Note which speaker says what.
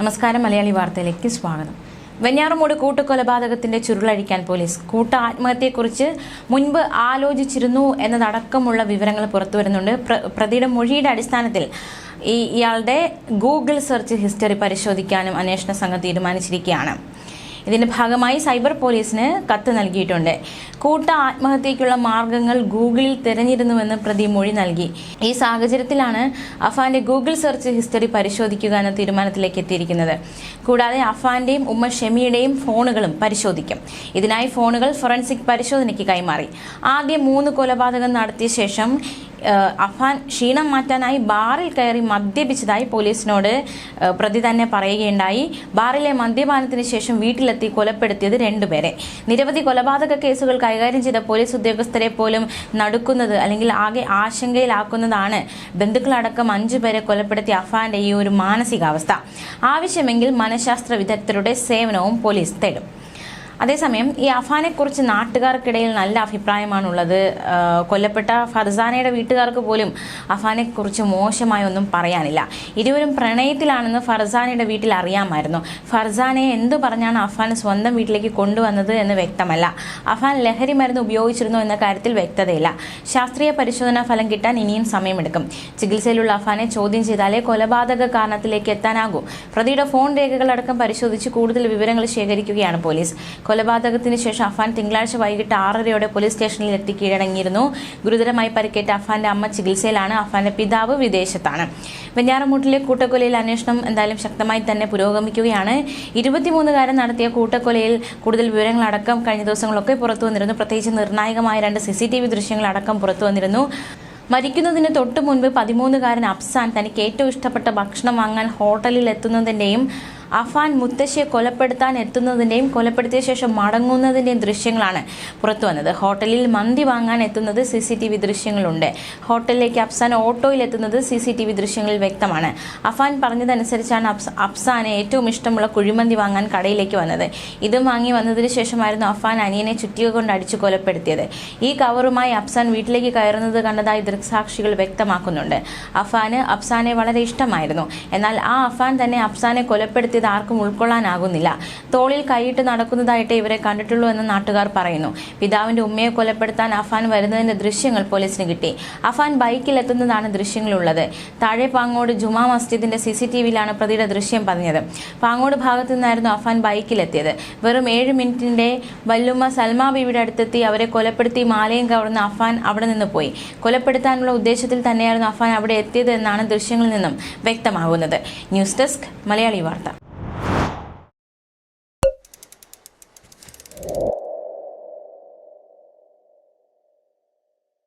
Speaker 1: നമസ്കാരം മലയാളി വാർത്തയിലേക്ക് സ്വാഗതം. വെഞ്ഞാറമൂട് കൂട്ടുകൊലപാതകത്തിന്റെ ചുരുളഴിക്കാൻ പോലീസ് കൂട്ട ആത്മഹത്യയെക്കുറിച്ച് മുൻപ് ആലോചിച്ചിരുന്നു എന്നതടക്കമുള്ള വിവരങ്ങൾ പുറത്തുവരുന്നുണ്ട്. വരുന്നുണ്ട് പ്രതിയുടെ മൊഴിയുടെ അടിസ്ഥാനത്തിൽ ഈ ഇയാളുടെ ഗൂഗിൾ സെർച്ച് ഹിസ്റ്ററി പരിശോധിക്കാനും അന്വേഷണ സംഘം തീരുമാനിച്ചിരിക്കുകയാണ്. ഇതിന്റെ ഭാഗമായി സൈബർ പോലീസിന് കത്ത് നൽകിയിട്ടുണ്ട്. കൂട്ട ആത്മഹത്യയ്ക്കുള്ള മാർഗങ്ങൾ ഗൂഗിളിൽ തിരഞ്ഞിരുന്നുവെന്ന് പ്രതി മൊഴി നൽകി. ഈ സാഹചര്യത്തിലാണ് അഫാന്റെ ഗൂഗിൾ സെർച്ച് ഹിസ്റ്ററി പരിശോധിക്കുക എന്ന തീരുമാനത്തിലേക്ക് എത്തിയിരിക്കുന്നത്. കൂടാതെ അഫാന്റെയും ഉമ്മ ഷെമിയുടെയും ഫോണുകളും പരിശോധിക്കും. ഇതിനായി ഫോണുകൾ ഫോറൻസിക് പരിശോധനയ്ക്ക് കൈമാറി. ആദ്യം മൂന്ന് കൊലപാതകം നടത്തിയ ശേഷം അഫാൻ ക്ഷീണം മാറ്റാനായി ബാറിൽ കയറി മദ്യപിച്ചതായി പോലീസിനോട് പ്രതി തന്നെ പറയുകയുണ്ടായി. ബാറിലെ മദ്യപാനത്തിന് ശേഷം വീട്ടിലെത്തി കൊലപ്പെടുത്തിയത് രണ്ടുപേരെ. നിരവധി കൊലപാതക കേസുകൾ കൈകാര്യം ചെയ്ത പോലീസ് ഉദ്യോഗസ്ഥരെ പോലും നടുക്കുന്നത് അല്ലെങ്കിൽ ആകെ ആശങ്കയിലാക്കുന്നതാണ് ബന്ധുക്കളടക്കം അഞ്ചു പേരെ കൊലപ്പെടുത്തിയ അഫാന്റെ ഈ ഒരു മാനസികാവസ്ഥ. ആവശ്യമെങ്കിൽ മനഃശാസ്ത്ര വിദഗ്ധരുടെ സേവനവും പോലീസ് തേടും. അതേസമയം ഈ അഫാനെക്കുറിച്ച് നാട്ടുകാർക്കിടയിൽ നല്ല അഭിപ്രായമാണുള്ളത്. കൊല്ലപ്പെട്ട ഫർസാനയുടെ വീട്ടുകാർക്ക് പോലും അഫാനെക്കുറിച്ച് മോശമായി ഒന്നും പറയാനില്ല. ഇരുവരും പ്രണയത്തിലാണെന്ന് ഫർസാനയുടെ വീട്ടിൽ അറിയാമായിരുന്നു. ഫർസാനെ എന്തു പറഞ്ഞാണ് അഫാൻ സ്വന്തം വീട്ടിലേക്ക് കൊണ്ടുവന്നത് എന്ന് വ്യക്തമല്ല. അഫാൻ ലഹരി മരുന്ന് ഉപയോഗിച്ചിരുന്നു എന്ന കാര്യത്തിൽ വ്യക്തതയില്ല. ശാസ്ത്രീയ പരിശോധനാ ഫലം കിട്ടാൻ ഇനിയും സമയമെടുക്കും. ചികിത്സയിലുള്ള അഫാനെ ചോദ്യം ചെയ്താലേ കൊലപാതക കാരണത്തിലേക്ക് എത്താനാകൂ. പ്രതിയുടെ ഫോൺ രേഖകളടക്കം പരിശോധിച്ച് കൂടുതൽ വിവരങ്ങൾ ശേഖരിക്കുകയാണ് പോലീസ്. കൊലപാതകത്തിന് ശേഷം അഫാൻ തിങ്കളാഴ്ച വൈകിട്ട് ആറരയോടെ പോലീസ് സ്റ്റേഷനിൽ എത്തി കീഴടങ്ങിയിരുന്നു. ഗുരുതരമായി പരിക്കേറ്റ അഫാന്റെ അമ്മ ചികിത്സയിലാണ് അഫാന്റെ പിതാവ് വിദേശത്താണ്. വെഞ്ഞാറമൂട്ടിലെ കൂട്ടക്കൊലയിൽ അന്വേഷണം എന്തായാലും ശക്തമായി തന്നെ പുരോഗമിക്കുകയാണ്. ഇരുപത്തിമൂന്നുകാരൻ നടത്തിയ കൂട്ടക്കൊലയിൽ കൂടുതൽ വിവരങ്ങളടക്കം കഴിഞ്ഞ ദിവസങ്ങളൊക്കെ പുറത്തു വന്നിരുന്നു പ്രത്യേകിച്ച് നിർണായകമായ രണ്ട് സി സി ടി വി ദൃശ്യങ്ങളടക്കം പുറത്തു വന്നിരുന്നു മരിക്കുന്നതിന് തൊട്ടു മുൻപ് പതിമൂന്നുകാരൻ അഫ്സാൻ തനിക്ക് ഏറ്റവും ഇഷ്ടപ്പെട്ട ഭക്ഷണം വാങ്ങാൻ ഹോട്ടലിൽ എത്തുന്നതിന്റെയും അഫാൻ മുത്തശ്ശിയെ കൊലപ്പെടുത്താൻ എത്തുന്നതിന്റെയും കൊലപ്പെടുത്തിയ ശേഷം മടങ്ങുന്നതിന്റെയും ദൃശ്യങ്ങളാണ് പുറത്തു വന്നത്. ഹോട്ടലിൽ മന്തി വാങ്ങാൻ എത്തുന്നത് സി സി ടി വി ദൃശ്യങ്ങളുണ്ട് ഹോട്ടലിലേക്ക് അഫ്സാൻ ഓട്ടോയിൽ എത്തുന്നത് സി സി ടി വി ദൃശ്യങ്ങളിൽ വ്യക്തമാണ്. അഫാൻ പറഞ്ഞതനുസരിച്ചാണ് അഫ്സ- അഫ്സാന് ഏറ്റവും ഇഷ്ടമുള്ള കുഴിമന്തി വാങ്ങാൻ കടയിലേക്ക് വന്നത്. ഇതും വാങ്ങി വന്നതിന് ശേഷമായിരുന്നു അഫാൻ അനിയനെ ചുറ്റിക കൊണ്ട് അടിച്ചു കൊലപ്പെടുത്തിയത്. ഈ കവറുമായി അഫ്സാൻ വീട്ടിലേക്ക് കയറുന്നത് കണ്ടതായി ദൃക്സാക്ഷികൾ വ്യക്തമാക്കുന്നുണ്ട്. അഫാന് അഫ്സാനെ വളരെ ഇഷ്ടമായിരുന്നു. എന്നാൽ ആ അഫാൻ തന്നെ അഫ്സാനെ കൊലപ്പെടുത്തിയത് ആർക്കും ഉൾക്കൊള്ളാനാകുന്നില്ല. തോളിൽ കൈയിട്ട് നടക്കുന്നതായിട്ട് ഇവരെ കണ്ടിട്ടുള്ളൂ എന്ന് നാട്ടുകാർ പറയുന്നു. പിതാവിന്റെ ഉമ്മയെ കൊലപ്പെടുത്താൻ അഫാൻ വരുന്നതിന്റെ ദൃശ്യങ്ങൾ പോലീസിന് കിട്ടി. അഫാൻ ബൈക്കിൽ എത്തുന്നതാണ് ദൃശ്യങ്ങളുള്ളത്. താഴെ പാങ്ങോട് ജുമാ മസ്ജിദിന്റെ സി സി പ്രതിയുടെ ദൃശ്യം പതിഞ്ഞത്. പാങ്ങോട് ഭാഗത്തു നിന്നായിരുന്നു അഫാൻ ബൈക്കിലെത്തിയത്. വെറും ഏഴ് മിനിറ്റിന്റെ വല്ലുമ്മ സൽമാ ബീവിയുടെ അടുത്തെത്തി അവരെ കൊലപ്പെടുത്തി മാലയും കവർന്ന അഫാൻ അവിടെ നിന്ന് പോയി. കൊലപ്പെടുത്താനുള്ള ഉദ്ദേശത്തിൽ തന്നെയായിരുന്നു അഫാൻ അവിടെ എത്തിയത് എന്നാണ് ദൃശ്യങ്ങളിൽ നിന്നും വ്യക്തമാകുന്നത്. ന്യൂസ് ഡെസ്ക് മലയാളി വാർത്ത.